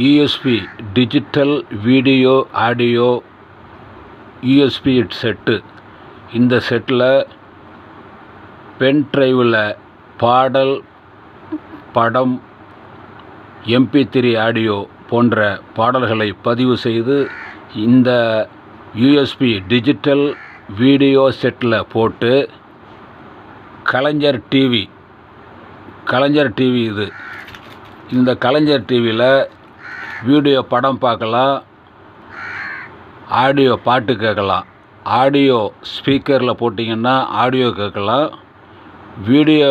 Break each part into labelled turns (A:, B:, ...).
A: USB digital video audio USB set இந்த செட்டில் pen டிரைவில் பாடல் படம் எம்பி த்ரீ ஆடியோ போன்ற பாடல்களை பதிவு செய்து இந்த யூஎஸ்பி டிஜிட்டல் வீடியோ செட்டில் போட்டு கலைஞர் டிவி கலைஞர் டிவி இது. இந்த கலைஞர் டிவியில் வீடியோ படம் பார்க்கலாம். ஆடியோ பாட்டு கேட்கலாம். ஆடியோ ஸ்பீக்கரில் போட்டிங்கன்னா ஆடியோ கேட்கலாம். வீடியோ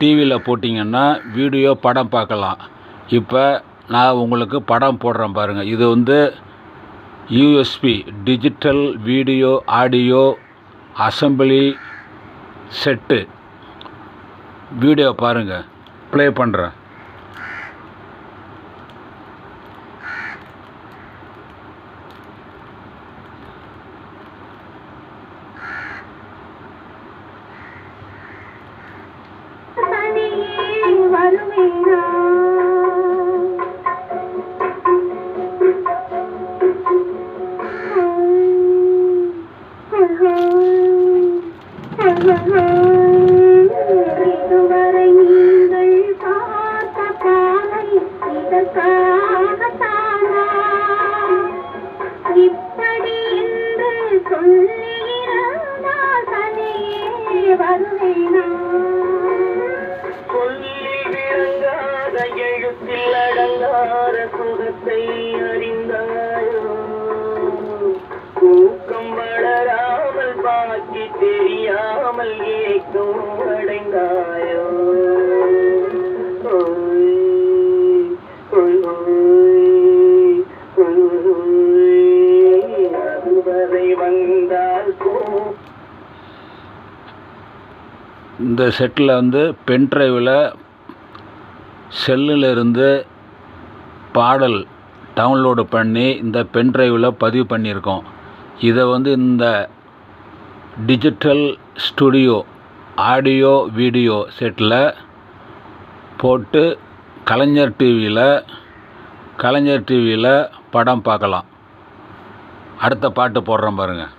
A: டிவியில் போட்டிங்கன்னா வீடியோ படம் பார்க்கலாம். இப்போ நான் உங்களுக்கு படம் போடுறேன் பாருங்கள் இது வந்து USB digital video audio assembly set video பாருங்கள் ப்ளே பண்ணுறேன்
B: எழுத்தில் அடங்கார சுகத்தை அறிந்தாயோ? தூக்கம் வளராமல் பாக்கி தெரியாமல் ஏக்கம் அடைந்தாயோ? அதுவரை வந்தால் போ.
A: இந்த செட்டில் வந்து பென் டிரைவில் செல்லிலிருந்து பாடல் டவுன்லோடு பண்ணி இந்த பென் ட்ரைவில் பதிவு பண்ணியிருக்கோம். இதை வந்து இந்த டிஜிட்டல் ஸ்டுடியோ ஆடியோ வீடியோ செட்டில் போட்டு கலைஞர் டிவியில் கலைஞர் டிவியில் படம் பார்க்கலாம். அடுத்த பாட்டு போடுறோம் பாருங்கள்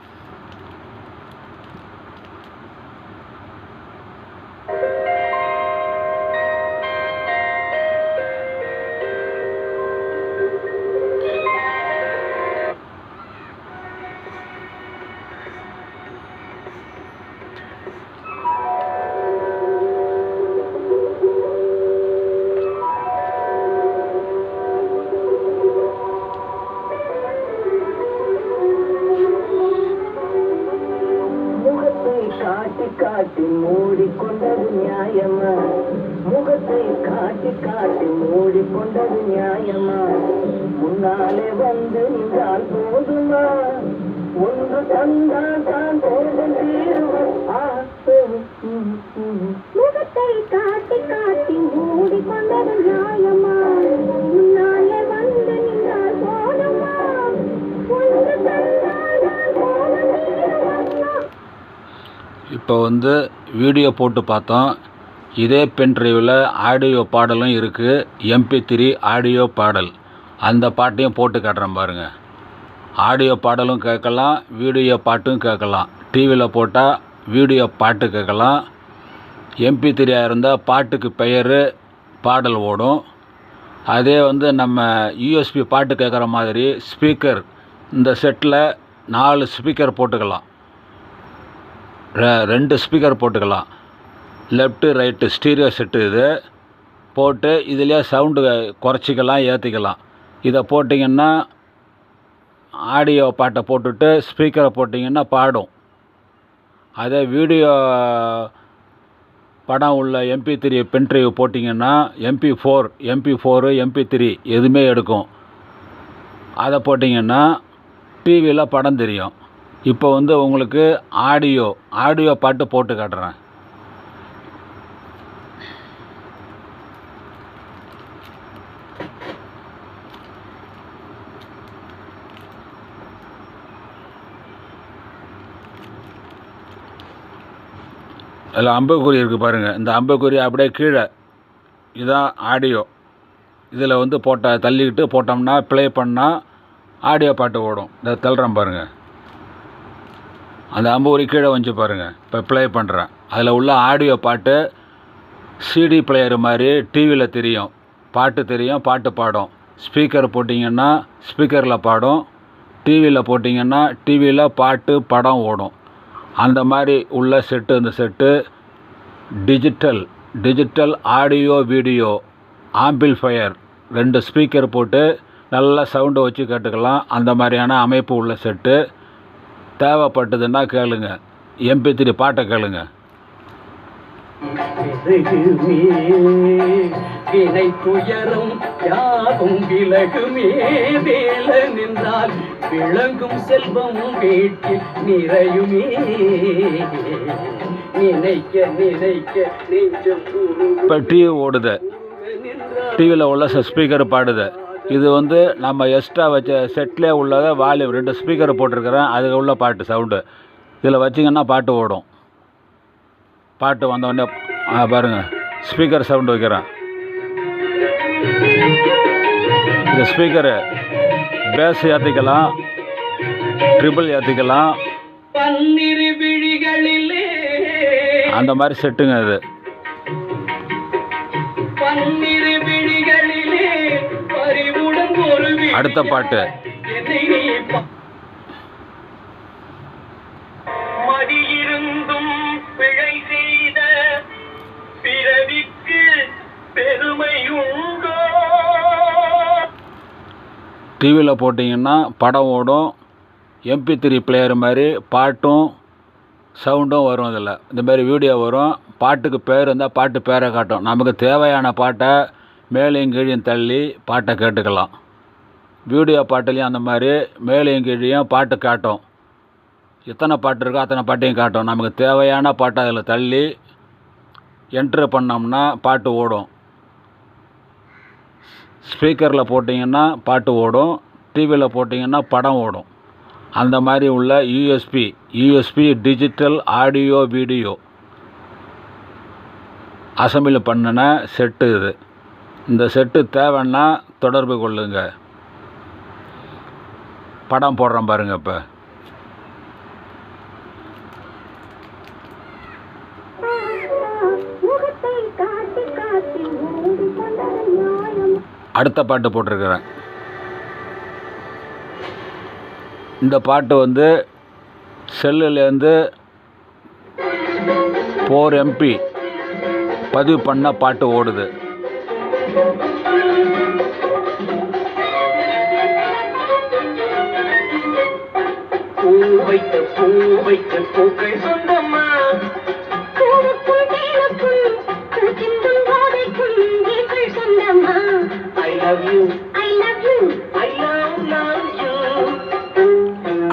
B: மூடிக்கொண்டது நியாயமா முன்னாலே வந்து நின்றால் போதுமா? ஒன்று தந்தால் தான் போதும்.
C: முகத்தை காட்டி காட்டி மூடிக்கொண்டது நியாயமா? முன்னாலே வந்து நின்றால் போதுமா? ஒன்று தந்தால் போதும் தீருவன்னா.
A: இப்போ வந்து வீடியோ போட்டு பார்த்தோம். இதே பென்ட்ரைவில் ஆடியோ பாடலும் இருக்குது எம்பி த்ரீ ஆடியோ பாடல். அந்த பாட்டையும் போட்டு காட்டுறேன் பாருங்கள் ஆடியோ பாடலும் கேட்கலாம் வீடியோ பாட்டும் கேட்கலாம். டிவியில் போட்டால் வீடியோ பாட்டு கேட்கலாம். எம்பி த்ரீயாக இருந்தால் பாட்டுக்கு பெயர் பாடல் ஓடும். அதே வந்து நம்ம யூஎஸ்பி பாட்டு கேட்குற மாதிரி ஸ்பீக்கர் இந்த செட்டில் நாலு ஸ்பீக்கர் போட்டுக்கலாம். ரெ- ரெண்டு ஸ்பீக்கர் போட்டுக்கலாம். லெஃப்ட்டு ரைட்டு ஸ்டீரியோ செட்டு இது. போட்டு இதுலேயே சவுண்டு குறைச்சிக்கலாம் ஏற்றிக்கலாம் இதை போட்டிங்கன்னா ஆடியோ பாட்டை போட்டுட்டு ஸ்பீக்கரை போட்டிங்கன்னா பாடும். அதே வீடியோ படம் உள்ள எம்பி த்ரீ பென்ட்ரைவ் போட்டிங்கன்னா MP four MP four MP three எதுவுமே எடுக்கும். அதை போட்டிங்கன்னா டிவியில் படம் தெரியும். இப்போ வந்து உங்களுக்கு ஆடியோ ஆடியோ பாட்டு போட்டு காட்டுறேன். அதில் அம்புக்குறி இருக்குது பாருங்கள் இந்த அம்புக்குறி அப்படியே கீழே இதுதான் ஆடியோ இதில் வந்து போட்ட தள்ளிக்கிட்டு போட்டோம்னா ப்ளே பண்ணால் ஆடியோ பாட்டு ஓடும். இதை தள்ளுறேன் பாருங்கள் அந்த அம்புக்குறி கீழே வந்து பாருங்கள் இப்போ ப்ளே பண்ணுறேன் அதில் உள்ள ஆடியோ பாட்டு சிடி பிளேயர் மாதிரி டிவியில் தெரியும். பாட்டு தெரியும் பாட்டு பாடும். ஸ்பீக்கர் போட்டிங்கன்னா ஸ்பீக்கரில் பாடும். டிவியில் போட்டிங்கன்னா டிவியில் பாட்டு படம் ஓடும். அந்த மாதிரி உள்ள செட்டு அந்த set digital digital audio video amplifier ரெண்டு ஸ்பீக்கர் போட்டு நல்லா சவுண்டை வச்சு கேட்டுக்கலாம். அந்த மாதிரியான அமைப்பு உள்ள செட்டு தேவைப்பட்டதுன்னா கேளுங்க. எம்பி த்ரீ பாட்டை கேளுங்க.
B: வினை துயரும் யாவும் விலகுமே வேல நின்றால் விளங்கும் செல்வமும் வீட்டில் நிறையுமே. நினைக்க நினைக்க நெஞ்சம்
A: இப்போ டிவி ஓடுது. டிவியில் உள்ள ஸ்பீக்கர் பாடுது. இது வந்து நம்ம எக்ஸ்ட்ரா வச்ச செட்லேயே உள்ளதை வால்யூம் ரெண்டு ஸ்பீக்கர் போட்டிருக்கிறேன். அதுக்கு உள்ள பாட்டு சவுண்டு இதில் வச்சிங்கன்னா பாட்டு ஓடும். பாட்டு வந்தோடனே ஆ பாருங்கள் ஸ்பீக்கர் சவுண்டு வைக்கிறேன். இது ஸ்பீக்கரு பேஸ் ஏற்றிக்கலாம் ட்ரிபிள் ஏற்றிக்கலாம் அந்த மாதிரி செட்டுங்க இது.
B: விழி
A: அடுத்த பாட்டு.
B: மடியிருந்தும் பிழை செய்த பிறவிக்கு பெருமை
A: டிவியில் போட்டிங்கன்னா படம் ஓடும் எம்பி த்ரீ பிளேயர் மாதிரி பாட்டும் சவுண்டும் வரும் இதில். இந்த மாதிரி வீடியோ வரும். பாட்டுக்கு பேர் இருந்தால் பாட்டு பேரை காட்டும். நமக்கு தேவையான பாட்டை மேலேயும் கீழையும் தள்ளி பாட்டை கேட்டுக்கலாம். வீடியோ பாட்டுலேயும் அந்த மாதிரி மேலேயும் கீழையும் பாட்டு காட்டும். எத்தனை பாட்டு இருக்கோ அத்தனை பாட்டையும் காட்டும். நமக்கு தேவையான பாட்டை அதில் தள்ளி என்ட்ரு பண்ணோம்னா பாட்டு ஓடும். ஸ்பீக்கரில் போட்டிங்கன்னா பாட்டு ஓடும் டிவியில் போட்டிங்கன்னா படம் ஓடும். அந்த மாதிரி உள்ள USB USB digital audio video assemble பண்ணின செட்டு இது. இந்த செட்டு தேவைன்னா தொடர்பு கொள்ளுங்க. படம் போடுறேன் பாருங்கள் இப்போ. அடுத்த பாட்டு போட்டிருக்கிறேன். இந்த பாட்டு வந்து செல்லுலேருந்து ஃபோர் எம்பி பதிவு பண்ண பாட்டு ஓடுது.
B: பூ வைத்த பூ வைத்த பூக்கள் சொன்ன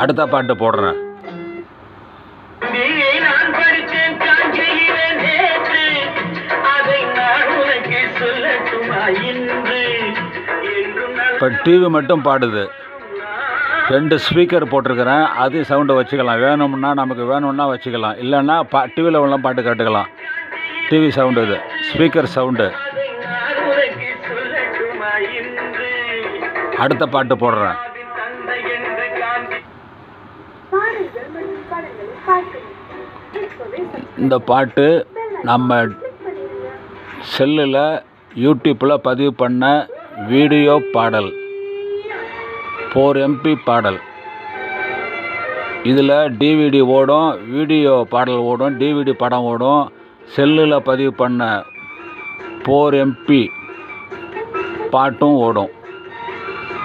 A: அடுத்த பாட்டு போடுறேன். இப்போ டிவி மட்டும் பாடுது. ரெண்டு ஸ்பீக்கர் போட்டிருக்கிறேன். அது சவுண்டை வச்சுக்கலாம். வேணும்னா நமக்கு வேணும்னா வச்சுக்கலாம். இல்லைன்னா பா டிவியில் உள்ள பாட்டு கேட்டுக்கலாம். டிவி சவுண்டு இது. ஸ்பீக்கர் சவுண்டு அடுத்த பாட்டு போடுறேன். இந்த பாட்டு நம்ம செல்லில் யூடியூப்பில் பதிவு பண்ண வீடியோ பாடல். ஃபோர் எம்பி பாடல். இதில் டிவிடி ஓடும் வீடியோ பாடல் ஓடும் டிவிடி படம் ஓடும். செல்லில் பதிவு பண்ண ஃபோர் எம்பி பாட்டும் ஓடும்.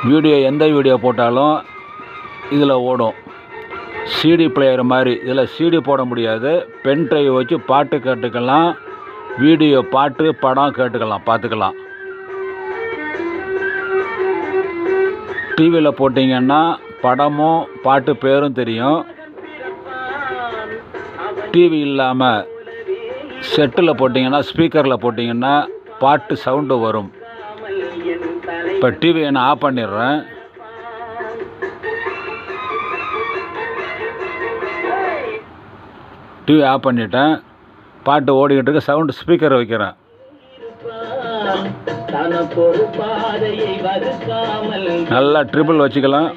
A: வீடியோ எந்த வீடியோ போட்டாலும் இதில் ஓடும். சிடி பிளேயர் மாதிரி. இதில் சிடி போட முடியாது. பென் ட்ரைவ் வச்சு பாட்டு கேட்டுக்கலாம். வீடியோ பாட்டு படம் கேட்டுக்கலாம். பார்த்துக்கலாம். டிவியில் போட்டிங்கன்னா படமும் பாட்டு பேரும் தெரியும். டிவி இல்லாமல் செட்டில் போட்டிங்கன்னா ஸ்பீக்கரில் போட்டிங்கன்னா பாட்டு சவுண்டு வரும். இப்போ டிவியை நான் ஆஃப் பண்ணிடுறேன். டிவி ஆஃப் பண்ணிட்டேன். பாட்டு ஓடிக்கிட்டு இருக்கு. சவுண்டு ஸ்பீக்கர் வைக்கிறேன். நல்லா ட்ரிபிள் வச்சுக்கலாம்.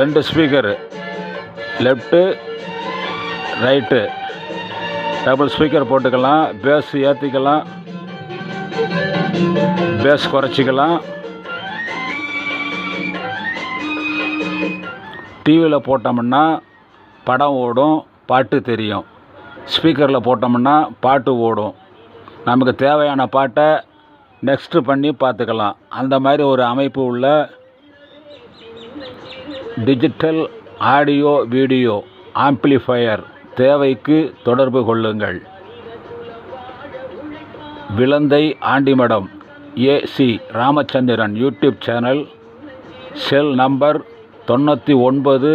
A: ரெண்டு speaker left right double speaker போட்டுக்கலாம். பேஸ் ஏற்றிக்கலாம் பேஸ் குறைச்சிக்கலாம். டிவியில் போட்டோம்னா படம் ஓடும் பாட்டு தெரியும். ஸ்பீக்கரில் போட்டோம்னா பாட்டு ஓடும். நமக்கு தேவையான பாட்டை நெக்ஸ்ட்டு பண்ணி பார்த்துக்கலாம். அந்த மாதிரி ஒரு அமைப்பு உள்ள டிஜிட்டல் ஆடியோ வீடியோ ஆம்ப்ளிஃபையர் தேவைக்கு தொடர்பு கொள்ளுங்கள். Vilandai Andimadam A C Ramachandran YouTube channel cell number தொண்ணூற்றி ஒன்பது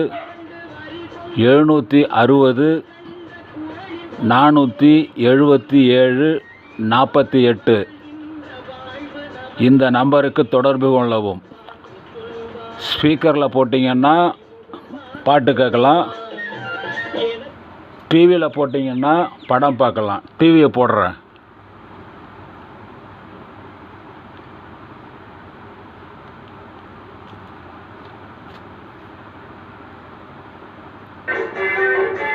A: எழுநூற்றி அறுபது நானூற்றி எழுபத்தி ஏழு நாற்பத்தி எட்டு. இந்த நம்பருக்கு தொடர்பு கொள்ளவும். ஸ்பீக்கரில் போட்டிங்கன்னா பாட்டு கேட்கலாம். டிவியில் போட்டிங்கன்னா படம் பார்க்கலாம். டிவியை போடுறேன்.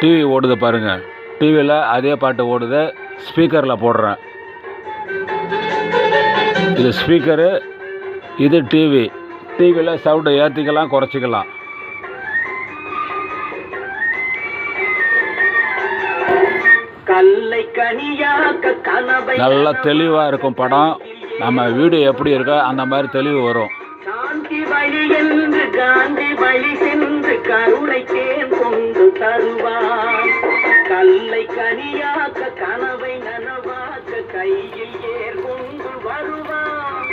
A: டிவி ஓடுது பாருங்கள் டிவியில் அதே பாட்டு ஓடுது. ஸ்பீக்கரில் போடுறேன். இது ஸ்பீக்கரு இது டிவி டிவியில் சவுண்டை ஏற்றிக்கலாம் குறைச்சிக்கலாம். நல்லா தெளிவாக இருக்கும் படம். நம்ம வீடியோ எப்படி இருக்கோ அந்த மாதிரி தெளிவு வரும்.
B: காந்தி வழி என்று காந்தி வழி சென்று கருணை தேன் தருவான் கல்லை கனியாக்க கனவை நனவாக்க கையில் ஏர் கொண்டு வருவான்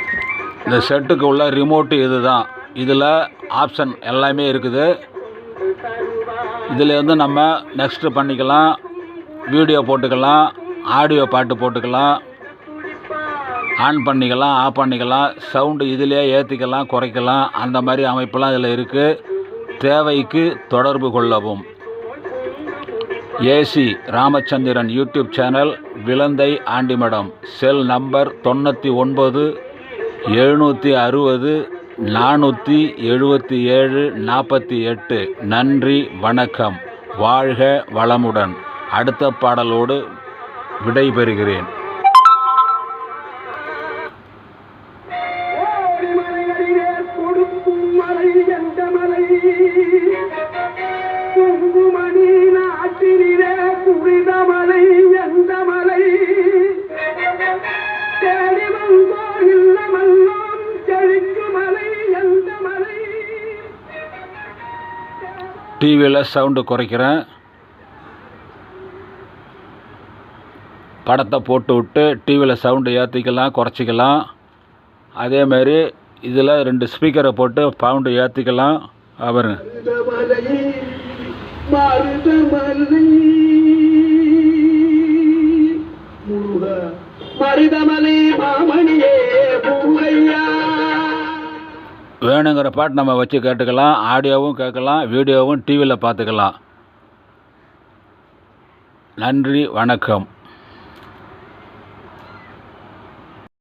A: இந்த செட்டுக்கு உள்ள ரிமோட்டு இதுதான். இதில் ஆப்ஷன் எல்லாமே இருக்குது. இதில் வந்து நம்ம நெக்ஸ்ட்டு பண்ணிக்கலாம். வீடியோ போட்டுக்கலாம். ஆடியோ பாட்டு போட்டுக்கலாம். ஆன் பண்ணிக்கலாம் ஆஃப் பண்ணிக்கலாம். சவுண்டு இதிலே ஏற்றிக்கலாம் குறைக்கலாம். அந்த மாதிரி அமைப்பெல்லாம் இதில் இருக்குது தேவைக்கு தொடர்பு கொள்ளவும். A C Ramachandran YouTube channel Vilandai Andimadam cell number தொண்ணூற்றி ஒன்பது எழுநூற்றி அறுபது நானூற்றி எழுபத்தி ஏழு நாற்பத்தி எட்டு. நன்றி வணக்கம். வாழ்க வளமுடன். அடுத்த பாடலோடு விடைபெறுகிறேன். டிவியில் சவுண்டு குறைக்கிறேன். படத்தை போட்டு விட்டு டிவியில் சவுண்டு ஏற்றிக்கலாம் குறைச்சிக்கலாம். அதேமாரி இதில் ரெண்டு ஸ்பீக்கரை போட்டு சவுண்டு ஏற்றிக்கலாம்
B: அவர். மருதமலை மாமணியே பூவையா.
A: வேணுங்கிற பாட்டு நம்ம வச்சு கேட்டுக்கலாம் ஆடியோவும் கேட்கலாம் வீடியோவும் டிவியில் பார்த்துக்கலாம். நன்றி வணக்கம்.